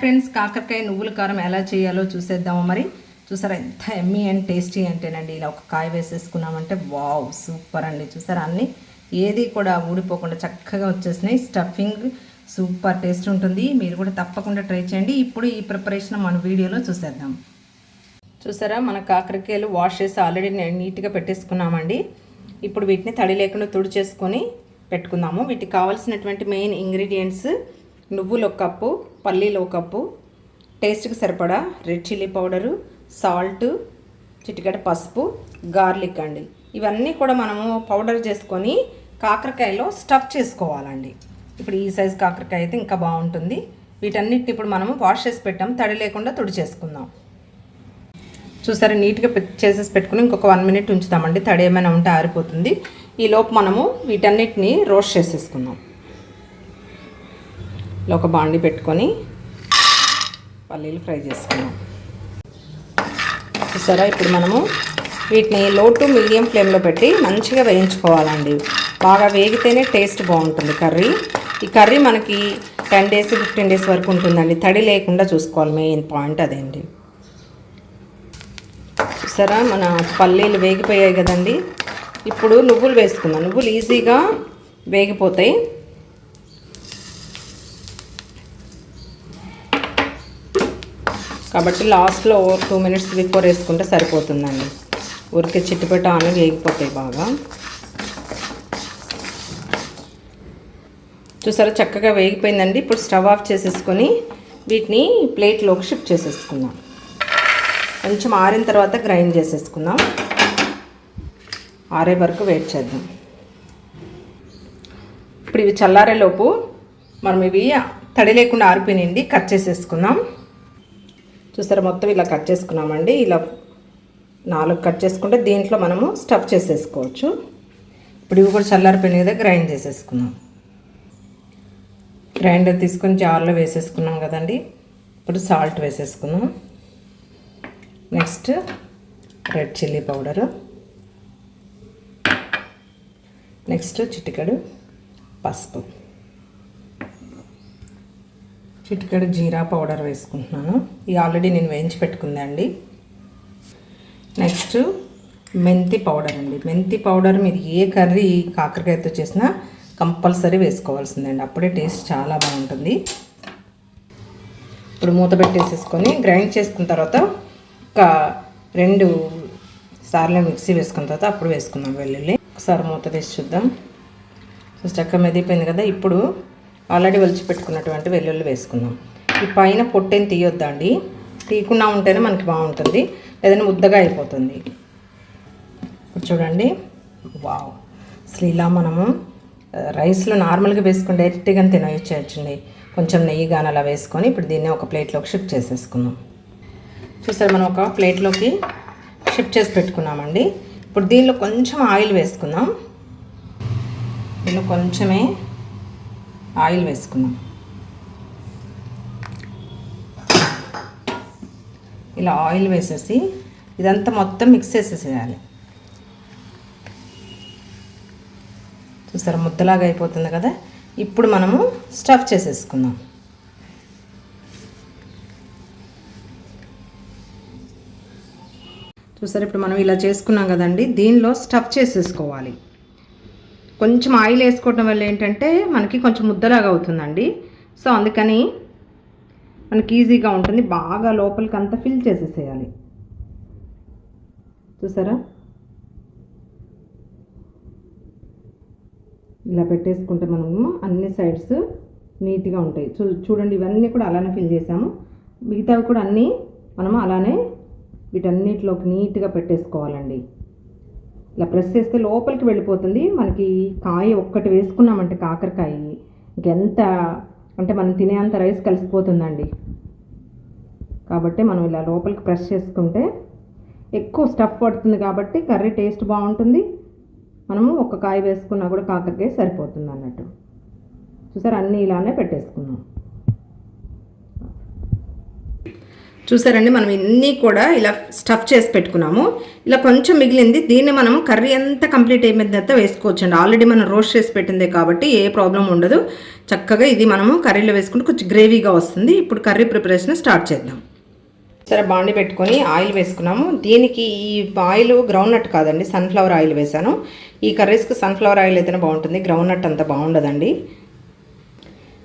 Friends కాకరకాయ నువ్వుల కారం ఎలా చేయాలో చూసేద్దాము మరి? చూసారా ఎంత ఎమ్మీ అండ్ టేస్టీ అంటేనండి ఇలా ఒక కాయ వేసేసుకున్నామంటే వావ్ సూపర్ అండి. చూసారా అన్ని? ఏది కూడా ఊడిపోకుండా చక్కగా వచ్చేసినాయి. స్టఫింగ్ సూపర్ టేస్ట్ ఉంటుంది. మీరు కూడా తప్పకుండా ట్రై చేయండి. ఇప్పుడు ఈ ప్రిపరేషన్ మన వీడియోలో చూసేద్దాం. చూసారా మన కాకరకాయలు వాష్ చేసి ఆల్రెడీ నీట్గా పెట్టేసుకున్నామండి. ఇప్పుడు వీటిని తడి లేకుండా తుడిచేసుకొని పెట్టుకుందాము. వీటికి కావాల్సినటువంటి మెయిన్ ఇంగ్రీడియంట్స్ నువ్వులు ఒక కప్పు పల్లీలు ఒక కప్పు టేస్ట్కి సరిపడా రెడ్ చిల్లీ పౌడరు సాల్ట్ చిటికెట పసుపు గార్లిక్ అండి. ఇవన్నీ కూడా మనము పౌడర్ చేసుకొని కాకరకాయలో స్టఫ్ చేసుకోవాలండి. ఇప్పుడు ఈ సైజ్ కాకరకాయ అయితే ఇంకా బాగుంటుంది. వీటన్నిటిని ఇప్పుడు మనము వాష్ చేసి పెట్టాము తడి లేకుండా తుడి చేసుకుందాం. చూసారా నీట్గా పె- చేసేసి పెట్టుకుని ఇంకొక వన్ మినిట్ ఉంచుతామండి. తడి ఏమైనా ఉంటే ఆరిపోతుంది. ఈ లోపు మనము వీటన్నిటిని రోస్ట్ చేసేసుకుందాం. ఇలా ఒక బాండి పెట్టుకొని పల్లీలు ఫ్రై చేసుకుందాం. చూసారా? ఇప్పుడు మనము వీటిని లో టు మీడియం ఫ్లేమ్లో పెట్టి మంచిగా వేయించుకోవాలండి. బాగా వేగితేనే టేస్ట్ బాగుంటుంది కర్రీ. ఈ కర్రీ మనకి టెన్ డేస్ ఫిఫ్టీన్ డేస్ వరకు ఉంటుందండి. తడి లేకుండా చూసుకోవాలి మెయిన్ పాయింట్ అదేంటి. చూసారా? మన పల్లీలు వేగిపోయాయి కదండి. ఇప్పుడు నువ్వులు వేసుకుందాం. నువ్వులు ఈజీగా వేగిపోతాయి. కాబట్టి లాస్ట్లో టూ మినిట్స్ బిఫోర్ వేసుకుంటే సరిపోతుందండి. ఊరికే చిట్టుపెట్ట అని వేగిపోతాయి బాగా. చూసారా చక్కగా వేగిపోయిందండి. ఇప్పుడు స్టవ్ ఆఫ్ చేసేసుకొని వీటిని ప్లేట్లోకి షిఫ్ట్ చేసేసుకుందాం. కొంచెం ఆరిన తర్వాత గ్రైండ్ చేసేసుకుందాం. ఆరే వరకు వెయిట్ చేద్దాం. ఇప్పుడు ఇవి చల్లారేలోపు మనం ఇవి తడి లేకుండా ఆరిపోయినండి కట్ చేసేసుకుందాం. చూసారా మొత్తం ఇలా కట్ చేసుకున్నామండి. ఇలా నాలుగు కట్ చేసుకుంటే దీంట్లో మనము స్టఫ్ చేసేసుకోవచ్చు. ఇప్పుడు ఇవి కూడా చల్లారిపోయినాయి కదా గ్రైండ్ చేసేసుకున్నాం గ్రైండర్ తీసుకొని జార్లో వేసేసుకున్నాం కదండి. ఇప్పుడు సాల్ట్ వేసేసుకున్నాం next red chilli powder. Next చిటికడు పసుపు. చిటికెడు జీరా పౌడర్ వేసుకుంటున్నాను. ఇది ఆల్రెడీ నేను వేయించి పెట్టుకుందండి నెక్స్ట్ మెంతి పౌడర్ అండి. మెంతి పౌడర్ మీరు ఏ కర్రీ కాకరకాయతో చేసినా కంపల్సరీ వేసుకోవాల్సిందండి. అప్పుడే టేస్ట్ చాలా బాగుంటుంది. ఇప్పుడు మూత పెట్టేసేసుకొని గ్రైండ్ చేసుకున్న తర్వాత ఒక రెండు సార్లు మిక్సీ వేసుకున్న తర్వాత అప్పుడు వేసుకుందాం వెల్లుల్లి. ఒకసారి మూత వేసి చూద్దాం. సో చక్క మెదిపోయింది కదా. ఇప్పుడు ఆల్రెడీ ఒలిచి పెట్టుకున్నటువంటి వెల్లుల్లి వేసుకుందాం. ఈ పైన పొట్టేని తీయొద్దండి. తీయకుండా ఉంటేనే మనకి బాగుంటుంది. లేదంటే ముద్దగా అయిపోతుంది. ఇప్పుడు చూడండి. వావ్. అసలు ఇలా మనము రైస్లో నార్మల్గా వేసుకుని డైరెక్ట్గా తినవచ్చండి కొంచెం నెయ్యి కానీ అలా వేసుకొని ఇప్పుడు దీన్ని ఒక ప్లేట్లోకి షిఫ్ట్ చేసేసుకుందాం. చూసారు మనం ఒక ప్లేట్లోకి షిఫ్ట్ చేసి పెట్టుకున్నామండి. ఇప్పుడు దీనిలో కొంచెం ఆయిల్ వేసుకుందాం. దీనిలో కొంచెమే ఆయిల్ వేసుకున్నాం ఇలా ఆయిల్ వేసేసి ఇదంతా మొత్తం మిక్స్ చేసేసేయాలి. చూసారా ముద్దలాగా అయిపోతుంది కదా? ఇప్పుడు మనము స్టఫ్ చేసేసుకుందాం. చూసారు ఇప్పుడు మనం ఇలా చేసుకున్నాం కదండి? దీనిలో స్టఫ్ చేసేసుకోవాలి. కొంచెం ఆయిల్ వేసుకోవటం వల్ల ఏంటంటే మనకి కొంచెం ముద్దలాగా అవుతుందండి. సో అందుకని మనకి ఈజీగా ఉంటుంది. బాగా లోపలికి అంతా ఫిల్ చేసేసేయాలి. చూసారా? ఇలా పెట్టేసుకుంటే మనము అన్ని సైడ్స్ నీట్గా ఉంటాయి. చూ చూడండి ఇవన్నీ కూడా అలానే ఫిల్ చేసాము. మిగతావి కూడా అన్నీ మనము అలానే వీటన్నిటిలోకి నీట్గా పెట్టేసుకోవాలండి. ఇలా ప్రెస్ చేస్తే లోపలికి వెళ్ళిపోతుంది. మనకి కాయ ఒక్కటి వేసుకున్నామంటే కాకరకాయ. ఇంకెంత అంటే మనం తినేంత రైస్ కలిసిపోతుందండి. కాబట్టి మనం ఇలా లోపలికి ప్రెస్ చేసుకుంటే ఎక్కువ స్టఫ్ పడుతుంది కాబట్టి కర్రీ టేస్ట్ బాగుంటుంది. మనము ఒక కాయ వేసుకున్నా కూడా కాకరకాయ సరిపోతుంది అన్నట్టు. చూసారు? అన్నీ ఇలానే పెట్టేసుకున్నాం. చూసారండి మనం ఇన్ని కూడా ఇలా స్టఫ్ చేసి పెట్టుకున్నాము. ఇలా కొంచెం మిగిలింది దీన్ని మనం కర్రీ అంతా కంప్లీట్ అయిపోయిన తర్వాత వేసుకోవచ్చు అండి ఆల్రెడీ మనం రోస్ట్ చేసి పెట్టిందే కాబట్టి ఏ ప్రాబ్లం ఉండదు. చక్కగా ఇది మనము కర్రీలో వేసుకుంటే కొంచెం గ్రేవీగా వస్తుంది. ఇప్పుడు కర్రీ ప్రిపరేషన్ స్టార్ట్ చేద్దాం. సరే బాండి పెట్టుకొని ఆయిల్ వేసుకున్నాము. దీనికి ఈ ఆయిల్ గ్రౌండ్ నట్ కాదండి సన్ఫ్లవర్ ఆయిల్ వేసాను ఈ కర్రీస్కి సన్ఫ్లవర్ ఆయిల్ అయితేనే బాగుంటుంది. గ్రౌండ్ నట్ అంత బాగుండదండి.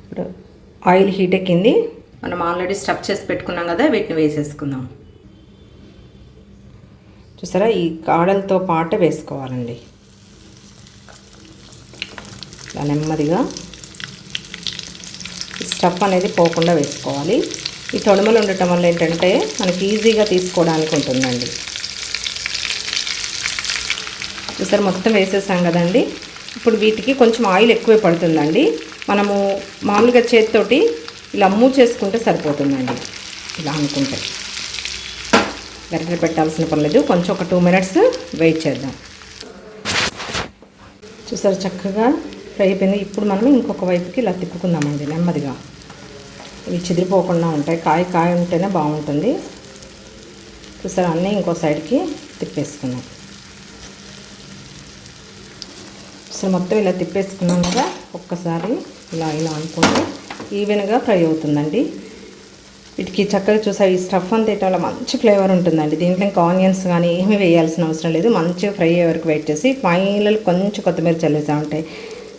ఇప్పుడు ఆయిల్ హీట్ ఎక్కింది. మనం ఆల్రెడీ స్టఫ్ చేసి పెట్టుకున్నాం కదా వీటిని వేసేసుకుందాం. చూసారా? ఈ కాడలతో పాటు వేసుకోవాలండి. ఇలా నెమ్మదిగా స్టఫ్ అనేది పోకుండా వేసుకోవాలి. ఈ తొడుమలు ఉండటం వల్ల ఏంటంటే మనకి ఈజీగా తీసుకోవడానికి ఉంటుందండి. చూసారు? మొత్తం వేసేసాం కదండి. ఇప్పుడు వీటికి కొంచెం ఆయిల్ ఎక్కువే పడుతుందండి. మనము మామూలుగా చేతితోటి ఇలా మూవ్ చేసుకుంటే సరిపోతుందండి. ఇలా అనుకుంటే గరిటె పెట్టాల్సిన పర్లేదు కొంచెం ఒక టూ మినిట్స్ వెయిట్ చేద్దాం. చూసారు చక్కగా ఫ్రై అయిపోయింది. ఇప్పుడు మనం ఇంకొక వైపుకి ఇలా తిప్పుకుందామండి నెమ్మదిగా. ఇవి చెదిరిపోకుండా ఉంటాయి. కాయ కాయ ఉంటేనే బాగుంటుంది. చూసారు? అన్నీ ఇంకో సైడ్కి తిప్పేసుకున్నాం. చూసారు? మొత్తం ఇలా తిప్పేసుకున్నాం కదా? ఒక్కసారి ఇలా ఇలా అనుకుంటే ఈవెన్గా ఫ్రై అవుతుందండి. వీటికి చక్కగా చూసా ఈ స్టఫ్ అంతా వేయటం వల్ల మంచి ఫ్లేవర్ ఉంటుందండి. దీంట్లో ఇంకా ఆనియన్స్ కానీ ఏమీ వేయాల్సిన అవసరం లేదు. మంచిగా ఫ్రై అయ్యే వరకు వెయిట్ చేసి ఫైనల్ కొంచెం కొత్తిమీర చల్లేసా ఉంటాయి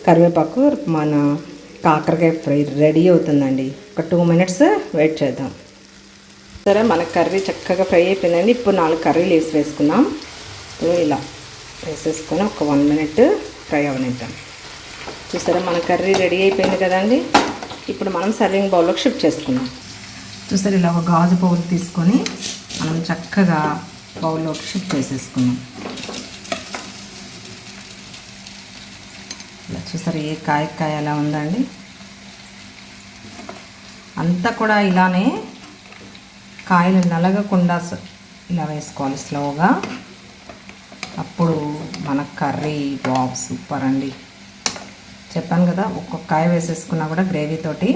కరివేపాకు మన కాకరకాయ ఫ్రై రెడీ అవుతుందండి. ఒక టూ మినిట్స్ వెయిట్ చేద్దాం. సరే మన కర్రీ చక్కగా ఫ్రై అయిపోయిందండి. ఇప్పుడు నాలుగు కర్రీలు వేసి వేసుకుందాం. ఇప్పుడు ఇలా వేసేసుకొని ఒక వన్ మినిట్ ఫ్రై అవనిద్దాం. చూసారా మన కర్రీ రెడీ అయిపోయింది కదండి. ఇప్పుడు మనం సర్వింగ్ బౌల్లోకి షిఫ్ట్ చేసుకున్నాం చూసారు ఇలా ఒక గాజు బౌల్ తీసుకొని మనం చక్కగా బౌల్లోకి షిఫ్ట్ చేసేసుకున్నాం ఇలా చూసారు ఏ కాయ కాయ ఎలా ఉందండి? అంతా కూడా ఇలానే కాయలు నలగకుండా ఇలా వేసుకోవాలి స్లోగా. అప్పుడు మన కర్రీ బాబ్ సూపర్ అండి. చెప్పాను కదా ఒక్కొక్క కాయ వేసేసుకున్నా కూడా గ్రేవీ తోటి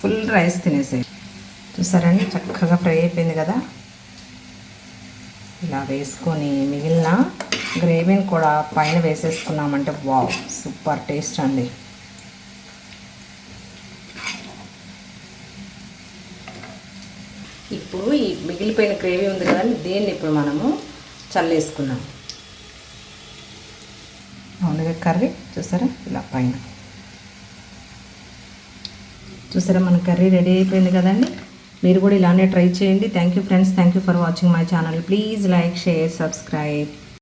ఫుల్ రైస్ తినేసే చూసారండి? చక్కగా ఫ్రై అయిపోయింది కదా. ఇలా వేసుకొని మిగిలిన గ్రేవీని కూడా పైన వేసేసుకున్నామంటే వావ్ సూపర్ టేస్ట్ అండి. ఇప్పుడు ఈ మిగిలిపోయిన గ్రేవీ ఉంది కదండి దీన్ని ఇప్పుడు మనము చల్లేసుకున్నాం మామూలుగా కర్రీ? చూసారా? ఇలా పైన. చూసారా మన కర్రీ రెడీ అయిపోయింది కదండి. మీరు కూడా ఇలానే ట్రై చేయండి. Thank you friends thank you for watching my channel please like share subscribe